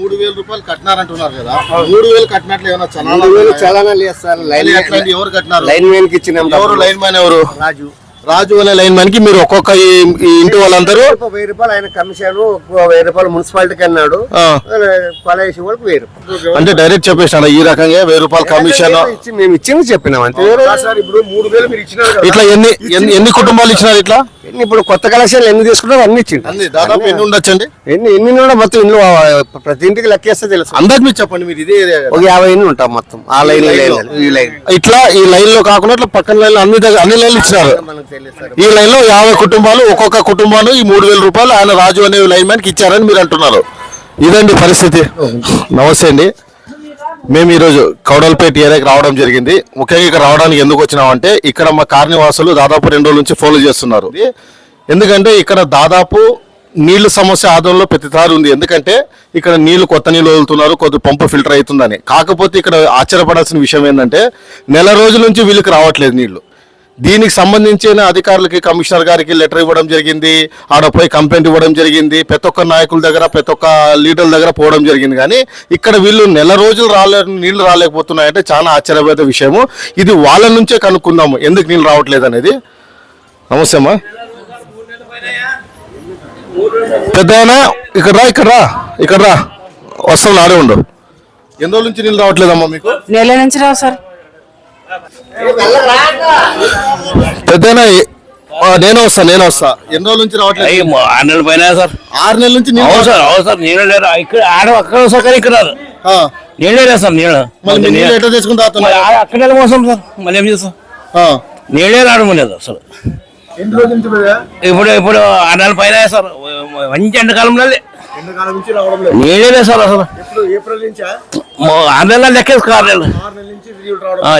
మూడు వేల రూపాయలు కట్టినారంటున్నారు కదా. మూడు వేలు కట్టినట్లు ఏమైనా చలానా? చలానా లేదు సార్. లైన్ ఎవరు కట్టినారు? లైన్ మ్యాన్కి ఇచ్చినాం ఎవరు లైన్ మ్యాన్ ఎవరు? రాజు. రాజు అనే లైన్ మ్యాన్కి మీరు ఒక్కొక్క ఇంటి వాళ్ళందరూ వెయ్యి రూపాయలు ఆయన కమిషన్ వెయ్యి రూపాయలు మున్సిపాలిటీకి అన్నాడు. పలాసి వాళ్ళకి వెయ్యి రూపాయలు. అంటే డైరెక్ట్ చెప్పేసాను ఈ రకంగా వెయ్యి రూపాయలు కమిషన్ ఇచ్చి మేము ఇచ్చింది చెప్పినాం అంతే. ఇప్పుడు మూడు వేలు మీరు ఇచ్చినారు ఇట్లా ఎన్ని ఎన్ని- కుటుంబాలు ఇచ్చినారు ఇట్లా? ఇప్పుడు కొత్త కలెక్షన్లు ఎన్ని తీసుకున్నారు అన్ని అన్ని దాదాపు ఎన్ని ఉండొచ్చండి? ఎన్ని ఎన్ని కూడా మొత్తం ఇల్లు ప్రతి ఇంటికి లెక్కేస్తే తెలుసు. అందరికి మీరు చెప్పండి మీరు ఇదే. ఒక యాభై ఎన్ని ఉంటాం మొత్తం. ఆ లైన్ ఈ లైన్ ఇట్లా ఈ లైన్లో కాకుండా ఇట్లా పక్కన లైన్ అన్ని అన్ని లైన్లు ఇచ్చినారు. మనకు ఈ లైన్లో యాభై కుటుంబాలు ఒక్కొక్క కుటుంబాలు ఈ మూడు వేల రూపాయలు ఆయన రాజు అనే లైన్ మ్యాన్ ఇచ్చారని మీరు అంటున్నారు. ఇదండి పరిస్థితి. నమస్తే అండి. మేము ఈరోజు కౌడల్పేట ఏరియాకి రావడం జరిగింది. ముఖ్యంగా ఇక్కడ రావడానికి ఎందుకు వచ్చినామంటే ఇక్కడ మా కార్నివాసులు దాదాపు రెండు రోజుల నుంచి ఫోన్లు చేస్తున్నారు. ఎందుకంటే ఇక్కడ దాదాపు నీళ్ళు సమస్య ఆదంలో ప్రతిసారి ఉంది. ఎందుకంటే ఇక్కడ నీళ్ళు కొత్త నీళ్ళు వదులుతున్నారు కొద్ది పంపు ఫిల్టర్ అవుతుందని. కాకపోతే ఇక్కడ ఆశ్చర్యపడాల్సిన విషయం ఏంటంటే నెల రోజుల నుంచి వీళ్ళకి రావట్లేదు నీళ్ళు. దీనికి సంబంధించిన అధికారులకి కమిషనర్ గారికి లెటర్ ఇవ్వడం జరిగింది. ఆడ పోయి కంప్లైంట్ ఇవ్వడం జరిగింది. ప్రతి ఒక్క నాయకుల దగ్గర ప్రతి ఒక్క లీడర్ల దగ్గర పోవడం జరిగింది. కానీ ఇక్కడ వీళ్ళు నెల రోజులు రాలే నీళ్ళు రాలేకపోతున్నాయంటే చాలా ఆశ్చర్యపోయే విషయము. ఇది వాళ్ళ నుంచే కనుక్కుందాము. ఎందుకు నీళ్ళు రావట్లేదు అనేది? నమస్తే అమ్మా. పెద్ద ఇక్కడ రా ఇక్కడ రా ఇక్కడ రా. వస్తాం నాడే ఉండవు. ఎన్ని రోజుల నుంచి నీళ్ళు రావట్లేదమ్మా మీకు? నెల నుంచి రావు సార్. పెద్దనా నేను వస్తా నేను వస్తా. ఎన్ని రోజుల నుంచి రావట్లేదు? అయ్యి ఆరు నెలల పైన సార్. ఆరు నెలల నుంచి నీళ్ళు అవును సార్ అవును సార్ నీళ్ళు లేరు. ఇక్కడ ఆడ అక్కడ సార్ ఇక్కడ రాదు. నీళ్ళే లేదు సార్ నీళ్ళు? మళ్ళీ ఎట్లా తెచ్చుకుని అక్కడ మోసం సార్. మళ్ళీ ఏం చేస్తాం? నీళ్ళే రావడం లేదు అసలు. ఇప్పుడు ఇప్పుడు ఆరు నెలల పైన సార్. మంచి ఎండాకాలంలో లేదు. సార్ అసలు. ఏప్రిల్ నుంచా? మో- ఆరు నెలల లెక్కేసుకో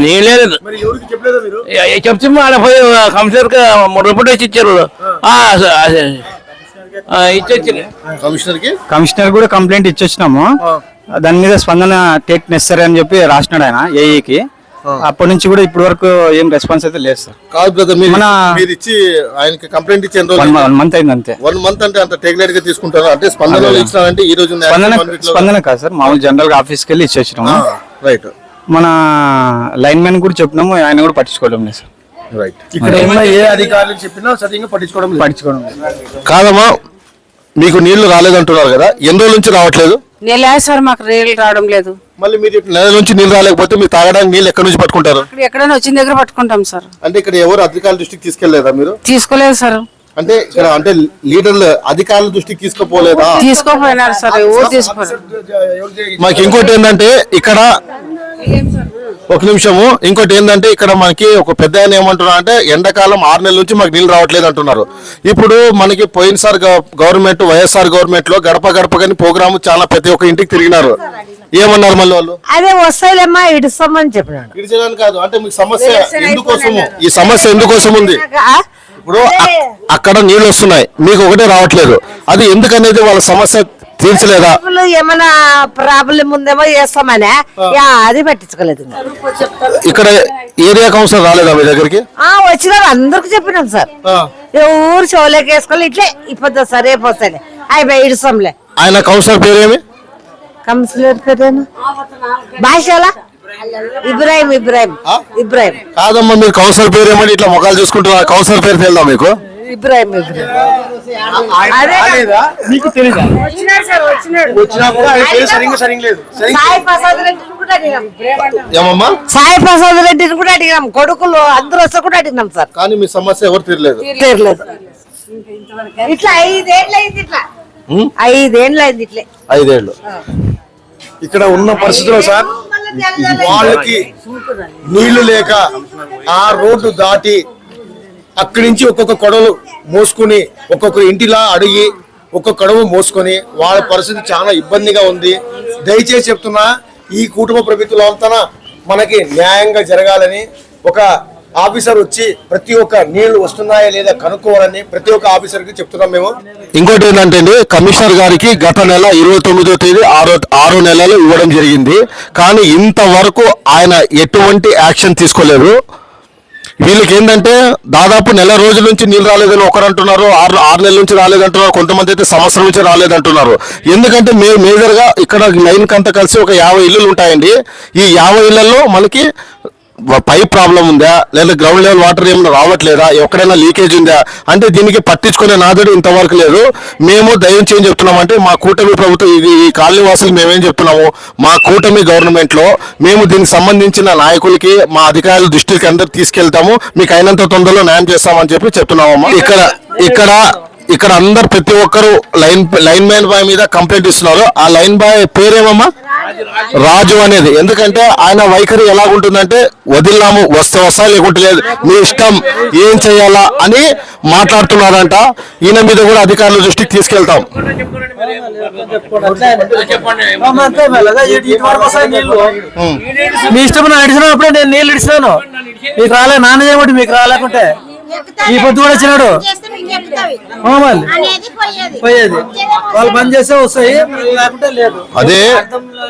నీళ్ళే లేదు. మరి ఎవరికి చెప్పలేదా మీరు? ఏ- ఏ చెప్తే ఆడ పోయి మూడు రూపాయలు వచ్చి ఇచ్చారు. కమిషనర్కి కమిషనర్ కూడా కంప్లైంట్ ఇచ్చొచ్చినాము దాని మీద స్పందన టేక్ నెసరీ అని చెప్పి రాసినాడు ఆయన ఏఈకి అప్పటి నుంచి కూడా ఇప్పటి వరకు ఏం రెస్పాన్స్ అయితే లేదు సార్. కాదు బ్రదర్ మీరు మన- మీరు ఇచ్చి ఆయనకి కంప్లైంట్ ఇచ్చి వన్ మంత్ అయింది అంతే. వన్ మంత్ అంటే అంత టేక్లైట్గా తీసుకుంటారు? అంటే స్పందనలో ఇచ్చినారంటే ఈ రోజు స్పందన స్పందన కాదు సార్ మామూలు జనరల్గా ఆఫీస్కి వెళ్ళి ఇచ్చొచ్చినాము రైట్ మన లైన్ మ్యాన్ కూడా చెప్పినాము ఆయన కూడా పట్టించుకోవడం లేదు సార్. రైట్ ఇక్కడ ఉన్న ఏ అధికారులు చెప్పినా సరిగ్గా పట్టించుకోవడం లేదు. పట్టించుకోవడం లేదు. కాదమ్మా మీకు నీళ్ళు రాలేదంటున్నారు కదా ఎన్ని రోజుల నుంచి రావట్లేదు? నెల సార్ మాకు రేలు రావడం లేదు. మళ్ళీ మీరు నెల నుంచి నీళ్ళు రాలేకపోతే మీరు తాగడానికి నీళ్ళు ఎక్కడి నుంచి పట్టుకుంటారు? ఇక్కడ ఎక్కడైనా వచ్చిన దగ్గర పట్టుకుంటాం సార్. అంటే ఇక్కడ ఎవరు అధికారుల దృష్టికి తీసుకెళ్ళేదా మీరు? తీసుకోలేదు సార్. అంటే ఇక్కడ అంటే లీడర్లు అధికారుల దృష్టికి తీసుకుపోలేదా? తీసుకోపోయినారు సార్ ఊరు చే- మాకు ఇంకోటి ఏంటంటే ఇక్కడ ఒక నిమిషము. ఇంకోటి ఏంటంటే ఇక్కడ మనకి ఒక పెద్ద ఆయన ఏమంటున్నారు అంటే ఎండాకాలం ఆరు నెలల నుంచి మాకు నీళ్ళు రావట్లేదు అంటున్నారు. ఇప్పుడు మనకి పోయినసారి గవ- గవర్నమెంట్ వైఎస్ఆర్ గవర్నమెంట్లో గడప గడప కానీ ప్రోగ్రామ్ చాలా ప్రతి ఒక్క ఇంటికి తిరిగినారు. ఏమన్నారు మళ్ళీ వాళ్ళు? అదే వస్తాయిలేమ్మా ఇడుస్తామని కాదు అంటే మీకు సమస్య ఎందుకోసము? ఈ సమస్య ఎందుకోసం ఉంది? ఇప్పుడు అక్కడ నీళ్ళు వస్తున్నాయి మీకు ఒకటే రావట్లేదు. అది ఎందుకనేది వాళ్ళ సమస్య తీర్చలేదా? ఏమైనా ప్రాబ్లం ఉందేమో చేస్తామనే. యా, అది పట్టించుకోలేదు ఇంకా. ఇక్కడ ఏరియా కౌన్సిలర్ రాలేదా మీ దగ్గరికి? ఆ వచ్చినారు అందరికి చెప్పినాం సార్. ఏ ఊరు చెవులోకి వేసుకోవాలి ఇట్లే ఇప్పుడు సరే పోతాయి అయిపోయి ఇడుస్తాంలే ఆయన కౌన్సిలర్ పేరేమి కౌన్సిలర్ పేరేనా? భాషలా? ఇబ్రాహిం ఇబ్రాహిం. ఇబ్రాహిం. కాదమ్మా మీరు కౌన్సిలర్ పేరు ఏమని ఇట్లా మొక్కలు చూసుకుంటున్నారు కౌన్సిలర్ పేరు తెలుదా మీకు? ఇబ్రాహిం వచ్చినా కూడా సరిగ్గా సరిగ్గా లేదు. సరిగ్గా సాయి ప్రసాద్ రెడ్డిని కూడా అడిగినాం ఏమమ్మా? సాయి ప్రసాద్ రెడ్డిని కూడా కొడుకులు అందరూ వస్తే కూడా అడిగినాం సార్. కానీ మీ సమస్య ఎవరు తీరలేదు. తీరలేదు. ఇట్లా ఐదేళ్ళు అయింది ఇట్లా. ఐదేళ్ళు అయింది ఇట్లే. ఐదేళ్ళు. ఇక్కడ ఉన్న పరిస్థితుల్లో సార్ వాళ్ళకి నీళ్ళు లేక ఆ రోడ్డు దాటి అక్కడి నుంచి ఒక్కొక్క కొడవలు మోసుకుని ఒక్కొక్క ఇంటిలా అడిగి ఒక్కొక్క కొడవ మోసుకొని వాళ్ళ పరిస్థితి చాలా ఇబ్బందిగా ఉంది. దయచేసి చెప్తున్నా ఈ కుటుంబ ప్రభుత్వం అంతా మనకి న్యాయంగా జరగాలని ఒక ఆఫీసర్ వచ్చి ప్రతి ఒక్క నీళ్ళు వస్తున్నాయా లేదా కనుక్కోవాలని ప్రతి ఒక్క ఆఫీసర్కి చెప్తున్నాం మేము. ఇంకోటి ఏంటంటే కమిషనర్ గారికి గత నెల ఇరవై తొమ్మిదో తేదీ ఆరో ఆరో నెలలు ఇవ్వడం జరిగింది. కానీ ఇంతవరకు ఆయన ఎటువంటి యాక్షన్ తీసుకోలేదు. వీళ్ళకి ఏంటంటే దాదాపు నెల రోజుల నుంచి నీళ్ళు రాలేదని ఒకరు అంటున్నారు ఆరు ఆరు నెలల నుంచి రాలేదంటున్నారు కొంతమంది అయితే సంవత్సరం నుంచి రాలేదంటున్నారు. ఎందుకంటే మే మేజర్గా ఇక్కడ లైన్ కంతా కలిసి ఒక యాభై ఇల్లులు ఉంటాయండి. ఈ యాభై ఇళ్ళలో మనకి పైప్ ప్రాబ్లం ఉందా? లేదా గ్రౌండ్ లెవెల్ వాటర్ ఏమైనా రావట్లేదా? ఎక్కడైనా లీకేజ్ ఉందా? అంటే దీనికి పట్టించుకునే నాదుడు ఇంతవరకు లేదు. మేము దయం చేయని చెప్తున్నామంటే మా కూటమి ప్రభుత్వం ఇది ఈ కాలనీ వాసులు మేమేం చెప్తున్నాము? మా కూటమి గవర్నమెంట్లో మేము దీనికి సంబంధించిన నాయకులకి మా అధికారుల దృష్టికి అందరు తీసుకెళ్తాము. మీకు అయినంత తొందరలో న్యాయం చేస్తామని చెప్పి చెప్తున్నామమ్మా. ఇక్కడ ఇక్కడ ఇక్కడ అందరు ప్రతి ఒక్కరు లైన్ లైన్ మ్యాన్ బాయ్ మీద కంప్లైంట్ ఇస్తున్నారు. ఆ లైన్ బాయ్ పేరేమమ్మా? రాజు అనేది. ఎందుకంటే ఆయన వైఖరి ఎలా ఉంటుందంటే వదిలినాము వస్తే వస్తా లేకుంటే లేదు. మీ ఇష్టం ఏం చేయాలా అని మాట్లాడుతున్నారంట. ఈయన మీద కూడా అధికారుల దృష్టికి తీసుకెళ్తాం. మీ ఇష్టం నేను నీళ్ళు ఇడిచినాను. మీకు రాలే నాన్న చేయబట్టి మీకు రాలేకుంటే. ఈ పొద్దు కూడా వచ్చినాడు? పోయేది. వాళ్ళు బంద్ చేస్తే వస్తాయి. అదే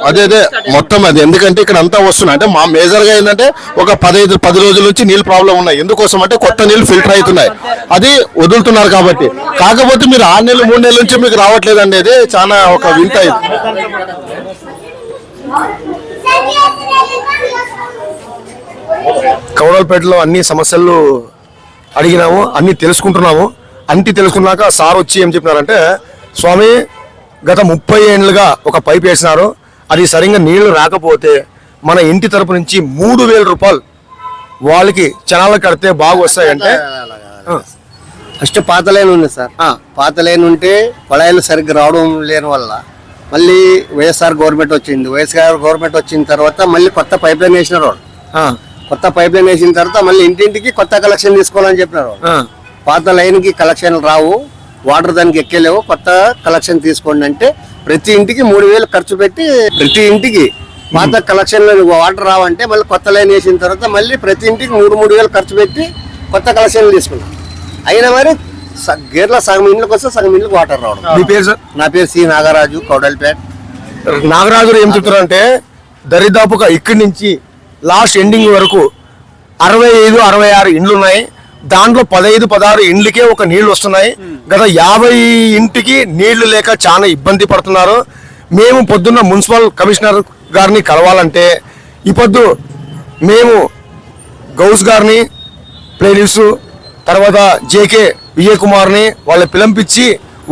అదే అదే మొత్తం అది. ఎందుకంటే ఇక్కడ అంతా వస్తున్నాయి. అంటే మా మేజర్గా ఏంటంటే ఒక పదహైదు పది రోజుల నుంచి నీళ్ళు ప్రాబ్లం ఉన్నాయి. ఎందుకోసం అంటే కొత్త నీళ్ళు ఫిల్టర్ అవుతున్నాయి. అది వదులుతున్నారు కాబట్టి. కాకపోతే మీరు ఆరు నెలలు మూడు నెలల నుంచి మీకు రావట్లేదు అనేది చాలా ఒక వింత. కౌడలపేటలో అన్ని సమస్యలు అడిగినాము అన్ని తెలుసుకుంటున్నాము. అన్ని తెలుసుకున్నాక సార్ వచ్చి ఏం చెప్పినారంటే స్వామి గత ముప్పై ఏళ్ళుగా ఒక పైప్ వేసినారు. అది సరిగ్గా నీళ్ళు రాకపోతే మన ఇంటి తరపు నుంచి మూడు వేల రూపాయలు వాళ్ళకి చనాలు కడితే బాగా వస్తాయంటే ఫస్ట్ పాత లైన్ ఉంది సార్. పాత లైన్ ఉంటే కొళాయిలు సరిగ్గా రావడం లేని వల్ల మళ్ళీ వైఎస్ఆర్ గవర్నమెంట్ వచ్చింది. వైఎస్ఆర్ గవర్నమెంట్ వచ్చిన తర్వాత మళ్ళీ కొత్త పైప్ లైన్ వేసినారు వాళ్ళు. కొత్త పైప్ లైన్ వేసిన తర్వాత మళ్ళీ ఇంటింటికి కొత్త కలెక్షన్ తీసుకోవాలని చెప్పినారు. పాత లైన్కి కలెక్షన్ రావు. వాటర్ దానికి ఎక్కేలేవు. కొత్త కలెక్షన్ తీసుకోండి అంటే ప్రతి ఇంటికి మూడు వేలు ఖర్చు పెట్టి ప్రతి ఇంటికి పాత కలెక్షన్ వాటర్ రావంటే మళ్ళీ కొత్త లైన్ వేసిన తర్వాత మళ్ళీ ప్రతి ఇంటికి మూడు మూడు వేలు ఖర్చు పెట్టి కొత్త కలెక్షన్ తీసుకున్నాం. అయినా మరి గేర్ల సగం ఇంట్లోకి వస్తే సగం ఇంట్లోకి వాటర్ రావడం. మీ పేరు సార్? నా పేరు సి నాగరాజు కౌడల్పేట్. నాగరాజు ఏం చెప్తున్నారంటే దరిదాపుగా ఇక్కడి నుంచి లాస్ట్ ఎండింగ్ వరకు అరవై ఐదు అరవై ఆరు ఇండ్లు ఉన్నాయి. దాంట్లో పదహైదు పదహారు ఇండ్లకే ఒక నీళ్ళు వస్తున్నాయి. గత యాభై ఇంటికి నీళ్ళు లేక చాలా ఇబ్బంది పడుతున్నారు. మేము పొద్దున్న మున్సిపల్ కమిషనర్ గారిని కలవాలంటే ఈ పొద్దు మేము గౌస్ గారిని ప్లేలివ్స్ తర్వాత జేకే విజయ్ కుమార్ని వాళ్ళ పిలంపించి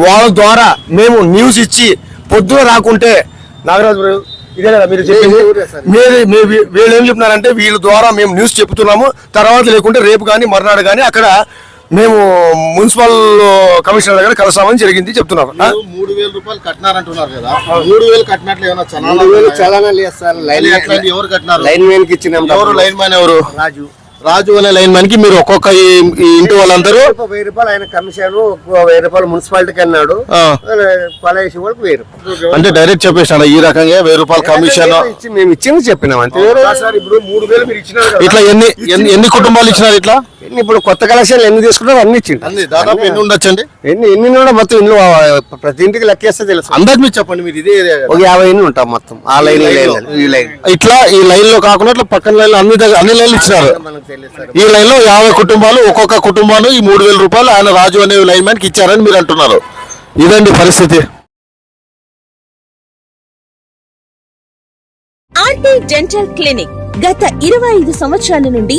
వాళ్ళ ద్వారా మేము న్యూస్ ఇచ్చి పొద్దున రాకుంటే నాగరాజు ఇదే కదా మీరు చెప్పింది. వీళ్ళు ఏం చెప్తున్నారంటే వీళ్ళ ద్వారా మేము న్యూస్ చెప్తున్నాము. తర్వాత లేకుంటే రేపు కానీ మర్నాడు కానీ అక్కడ మేము మున్సిపల్ కమిషనర్ దగ్గర కలుస్తామని జరిగింది చెప్తున్నారు? మూడు వేల రూపాయలు కట్టినారంటున్నారు కదా. మూడు వేలు కట్టినట్లు ఏమైనా మూడు వేలు చలానా లేదు సార్. లైన్ ఎవరు కట్టినారు? లైన్ మ్యాన్కి ఇచ్చినాం ఎవరు లైన్ మ్యాన్ ఎవరు? రాజు. రాజు అనే లైన్ మ్యాన్కి మీరు ఒక్కొక్క ఇంటి వాళ్ళందరూ వెయ్యి రూపాయలు ఆయన కమిషన్ వెయ్యి రూపాయలు మున్సిపాలిటీకి అన్నాడు. కొలాయిసి వాళ్ళకి వెయ్యి రూపాయలు. అంటే డైరెక్ట్ చెప్పేసాను ఈ రకంగా వెయ్యి రూపాయలు కమిషన్ ఇచ్చి మేము ఇచ్చింది చెప్పినాం అంతే. ఇప్పుడు మూడు వేలు మీరు ఇచ్చినారు. ఇట్లా ఎన్ని ఎన్ని- ఎన్ని కుటుంబాలు ఇచ్చినారు ఇట్లా? ఇప్పుడు కొత్త కలెక్షన్లు ఎన్ని తీసుకున్నారో అన్ని ఇచ్చిండు. అన్ని దాదాపు ఎన్ని ఉండొచ్చండి? ఎన్ని ఎన్ని కూడా మొత్తం ఇల్లు ప్రతి ఇంటికి లెక్కేస్తే తెలుసు. అందాజ్ మీరు చెప్పండి మీరు ఇదే. ఒక యాభై ఇల్లు ఉంటాం మొత్తం. ఆ లైన్ ఈ లైన్ లైన్లో. ఈ లైన్ ఇట్లా ఈ లైన్లో కాకుండా ఇట్లా పక్కన లైన్ అన్ని అన్ని లైన్లు ఇచ్చినారు. మనకు తెలియదు సార్. ఈ లైన్లో యాభై కుటుంబాలు ఒక్కొక్క కుటుంబాలు ఈ మూడు వేల రూపాయలు ఆయన రాజు అనే లైన్ మ్యాన్కి ఇచ్చారని మీరు అంటున్నారు. ఇదండి పరిస్థితి. ఆర్టీ డెంటల్ క్లినిక్ గత ఇరవై ఐదు సంవత్సరాల నుండి